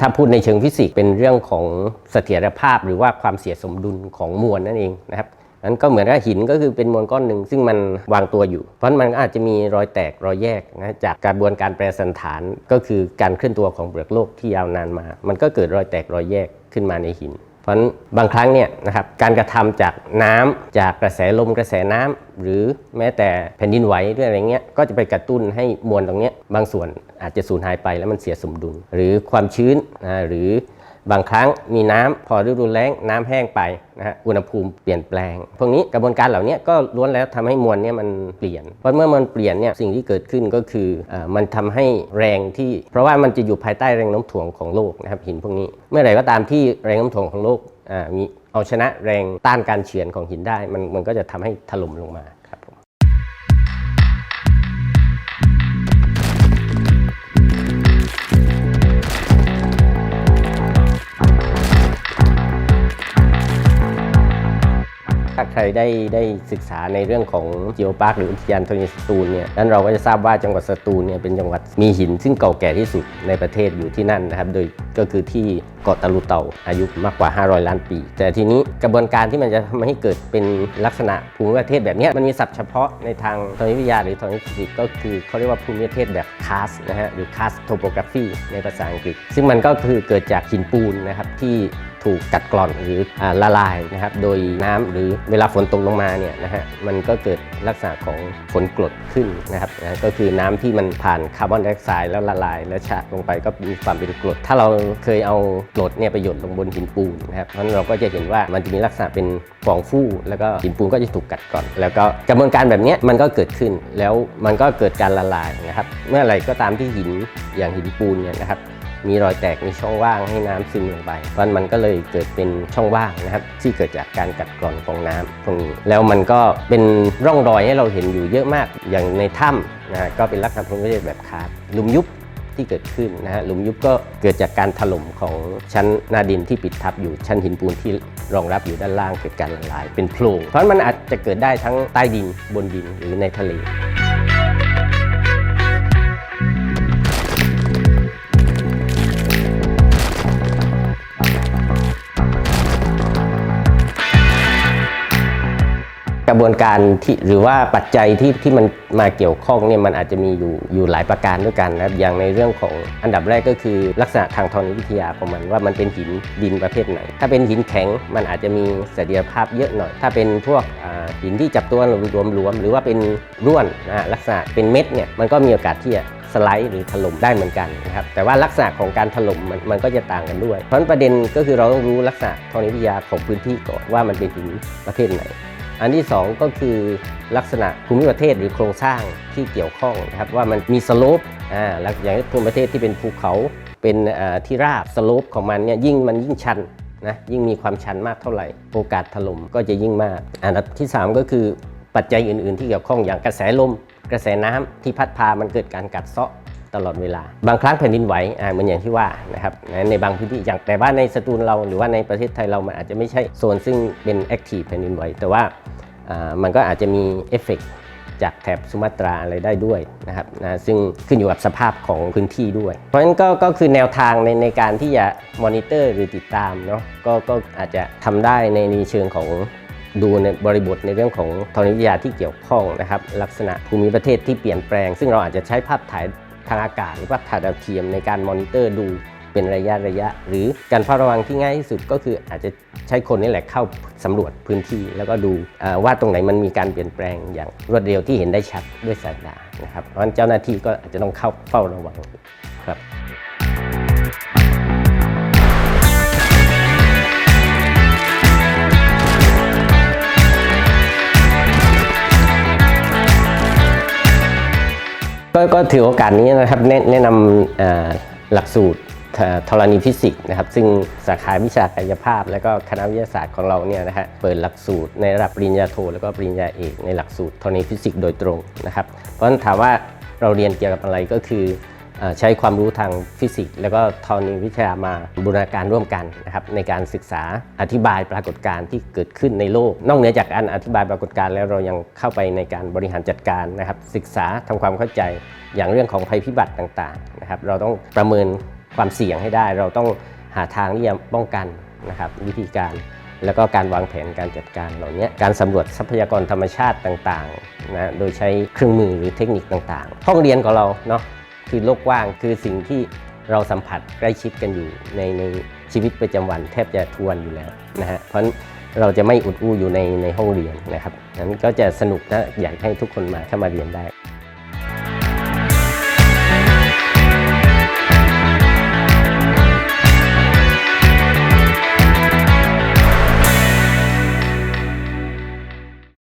ถ้าพูดในเชิงฟิสิกส์เป็นเรื่องของเสถียรภาพหรือว่าความเสียสมดุลของมวลนั่นเองนะครับนั้นก็เหมือนกับหินก็คือเป็นมวลก้อนหนึ่งซึ่งมันวางตัวอยู่ เพราะมันอาจจะมีรอยแตกรอยแยกนะจากกระบวนการแปรสันฐานก็คือการเคลื่อนตัวของเปลือกโลกที่ยาวนานมา มันก็เกิดรอยแตกรอยแยกขึ้นมาในหิน ราะบางครั้งเนี่ยนะครับการกระทำจากน้ำจากกระแสลมกระแสน้ำหรือแม้แต่แผ่นดินไหวด้วยอะไรเงี้ยก็จะไปกระตุ้นให้มวลตรงเนี้ยบางส่วนอาจจะสูญหายไปแล้วมันเสียสมดุล หรือความชื้นนะหรือ บางครั้งมีน้ำพอฤดูแล้งน้ำแห้งไปนะฮะอุณหภูมิเปลี่ยนแปลง พวกนี้กระบวนการเหล่านี้ก็ล้วนแล้วทำให้มวลเนี่ยมันเปลี่ยน เพราะเมื่อมันเปลี่ยนเนี่ยสิ่งที่เกิดขึ้นก็คืออมันทำให้แรงที่ เพราะว่ามันจะอยู่ภายใต้แรงโน้มถ่วงของโลกนะครับหินพวกนี้ เมื่อไหร่ก็ตามที่แรงโน้มถ่วงของโลกมีเอาชนะแรงต้านการเฉือนของหินได้ มันมันก็จะทำให้ถล่มลงมา ใครได้ได้ศึกษาในเรื่องของจิโอปาร์คหรืออุทยานธรณีสตูลเนี่ยนั้นเราก็จะทราบว่าจังหวัดสตูลเนี่ยเป็นจังหวัดมีหิน ซึ่งเก่าแก่ที่สุดในประเทศอยู่ที่นั่นนะครับ โดยก็คือที่เกาะตะลุเตาอายุมากกว่า 500 ล้านปี แต่ทีนี้กระบวนการที่มันจะทำให้เกิดเป็นลักษณะภูมิประเทศแบบนี้มันมีศัพท์เฉพาะในทางธรณีวิทยาหรือธรณีฟิสิกส์ก็คือเขาเรียกว่าภูมิประเทศแบบคาสนะฮะหรือคาสโทโปกราฟีในภาษาอังกฤษ ซึ่งมันก็คือเกิดจากหินปูนนะครับที่ ถูกกัดกร่อนหรืออละลายนะครับโดยน้ำหรือเวลาฝนตกลงมาเนี่ยนะฮะมันก็เกิดลักษณะของฝนกรดขึ้นนะครับนะก็คือน้ำที่มันผ่านคาร์บอนไดออกไซด์แล้วละลาย แล้วฉะลงไปก็มีความเป็นกรด ถ้าเราเคยเอากรดเนี่ยไปหยดลงบนหินปูนนะครับเพราะนั้นเราก็จะเห็นว่ามันจะมีลักษณะเป็นฟองฟู่แล้วก็หินปูนก็จะถูกกัดกร่อน แล้วก็กระบวนการแบบนี้มันก็เกิดขึ้นแล้วมันก็เกิดการละลายนะครับเมื่อไหร่ก็ตามที่หินอย่างหินปูนเนี่ยนะครับ มีรอยแตกมีช่องว่างให้น้ำซึมลงไปเพราะมันก็เลยเกิดเป็นช่องว่างนะครับที่เกิดจากการกัดกร่อนของน้ำตรงนี้แล้วมันก็เป็นร่องรอยให้เราเห็นอยู่เยอะมากอย่างในถ้ำนะก็เป็นลักษณะภูมิประเทศแบบคาร์ดลุมยุบที่เกิดขึ้นนะฮะหลุมยุบก็เกิดจากการถล่มของชั้นหนาดินที่ปิดทับอยู่ชั้นหินปูนที่รองรับอยู่ด้านล่างเกิดการละลายเป็นโพรงเพราะมันอาจจะเกิดได้ทั้งใต้ดินบนดินหรือในทะเล กระบวนการที่หรือว่าปัจจัยที่ที่มันมาเกี่ยวข้องเนี่ยมันอาจจะมีอยู่อยู่หลายประการด้วยกันนะครับอย่างในเรื่องของอันดับแรกก็คือลักษณะทางธรณีวิทยาของมันว่ามันเป็นหินดินประเภทไหน ถ้าเป็นหินแข็งมันอาจจะมีเสถียรภาพเยอะหน่อย ถ้าเป็นพวกหินที่จับตัวรวมๆหรือว่าเป็นร่วนนะฮะลักษณะเป็นเม็ดเนี่ยมันก็มีโอกาสที่จะสไลด์หรือถล่มได้เหมือนกันนะครับแต่ว่าลักษณะของการถล่มมันมันก็จะต่างกันด้วย เพราะนั้นประเด็นก็คือเราต้องรู้ลักษณะธรณีวิทยาของพื้นที่ก่อนว่ามันเป็นหินประเภทไหน อันที่ 2 ก็คือลักษณะภูมิประเทศหรือโครงสร้างที่เกี่ยวข้องนะครับว่ามันมีสโลปอ่าแล้วอย่างภูมิประเทศที่เป็นภูเขาเป็นที่ราบสโลปของมันเนี่ยยิ่งมันยิ่งชันนะยิ่งมีความชันมากเท่าไหร่ โอกาสถล่มก็จะยิ่งมาก อันดับที่ 3 ก็คือปัจจัยอื่น ๆ ที่เกี่ยวข้องอย่างกระแสลม กระแสน้ำที่พัดพามันเกิดการกัดเซาะ ตลอดเวลา บางครั้งแผ่นดินไหวอ่าเหมือนอย่างที่ว่านะครับในบางพื้นที่อย่างแต่ว่าในสตูลเราหรือว่าในประเทศไทยเรามันอาจจะไม่ใช่โซนซึ่งเป็นแอคทีฟแผ่นดินไหวแต่ว่าอ่ามันก็อาจจะมีเอฟเฟกต์จากแถบสุมาตราอะไรได้ด้วยนะครับนะซึ่งขึ้นอยู่กับสภาพของพื้นที่ด้วย เพราะฉะนั้นก็ก็คือแนวทางในในการที่จะมอนิเตอร์หรือติดตามเนาะก็ก็อาจจะทำได้ในในเชิงของดูในบริบทในเรื่องของธรณีวิทยาที่เกี่ยวข้องนะครับ ลักษณะภูมิประเทศที่เปลี่ยนแปลง ซึ่งเราอาจจะใช้ภาพถ่าย ทางอากาศหรือว่าถ่ายดาวเทียมในการมอนิเตอร์ดูเป็นระยะระยะ หรือการเฝ้าระวังที่ง่ายที่สุดก็คืออาจจะใช้คนนี่แหละเข้าสำรวจพื้นที่ แล้วก็ดูว่าตรงไหนมันมีการเปลี่ยนแปลงอย่างรวดเร็วที่เห็นได้ชัดด้วยสายตานะครับเพราะฉะนั้นเจ้าหน้าที่ก็อาจจะต้องเข้าเฝ้าระวังครับ ก็ก็ถือโอกาสนี้นะครับแนะนำหลักสูตรธรณีฟิสิกส์นะครับซึ่งสาขาวิชากายภาพ และก็คณะวิทยาศาสตร์ของเราเนี่ยนะฮะเปิดหลักสูตรในระดับปริญญาโท แล้วก็ปริญญาเอกในหลักสูตรธรณีฟิสิกส์โดยตรงนะครับเพราะฉะนั้นถามว่าเราเรียนเกี่ยวกับอะไรก็คือ ใช้ความรู้ทางฟิสิกส์ แล้วก็ธรณีวิทยามาบูรณาการร่วมกันนะครับในการศึกษาอธิบายปรากฏการณ์ที่เกิดขึ้นในโลก นอกเหนือจากการอธิบายปรากฏการณ์แล้วเรายังเข้าไปในการบริหารจัดการนะครับ ศึกษาทำความเข้าใจอย่างเรื่องของภัยพิบัติต่างๆนะครับ เราต้องประเมินความเสี่ยงให้ได้ เราต้องหาทางที่จะป้องกันนะครับวิธีการแล้วก็การวางแผนการจัดการเหล่านี้การสำรวจทรัพยากรธรรมชาติต่างๆนะโดยใช้เครื่องมือหรือเทคนิคต่างๆ ห้องเรียนของเราเนาะ คือโลกกว้างคือสิ่งที่เราสัมผัสใกล้ชิดกันอยู่ในในชีวิตประจำวัน แทบจะทกวนอยู่แล้วนะฮะเพราะเราจะไม่อุดอู้อยู่ในในห้องเรียนนะครับนั้นก็จะสนุกนะอยากให้ทุกคนมาเข้ามาเรียนได้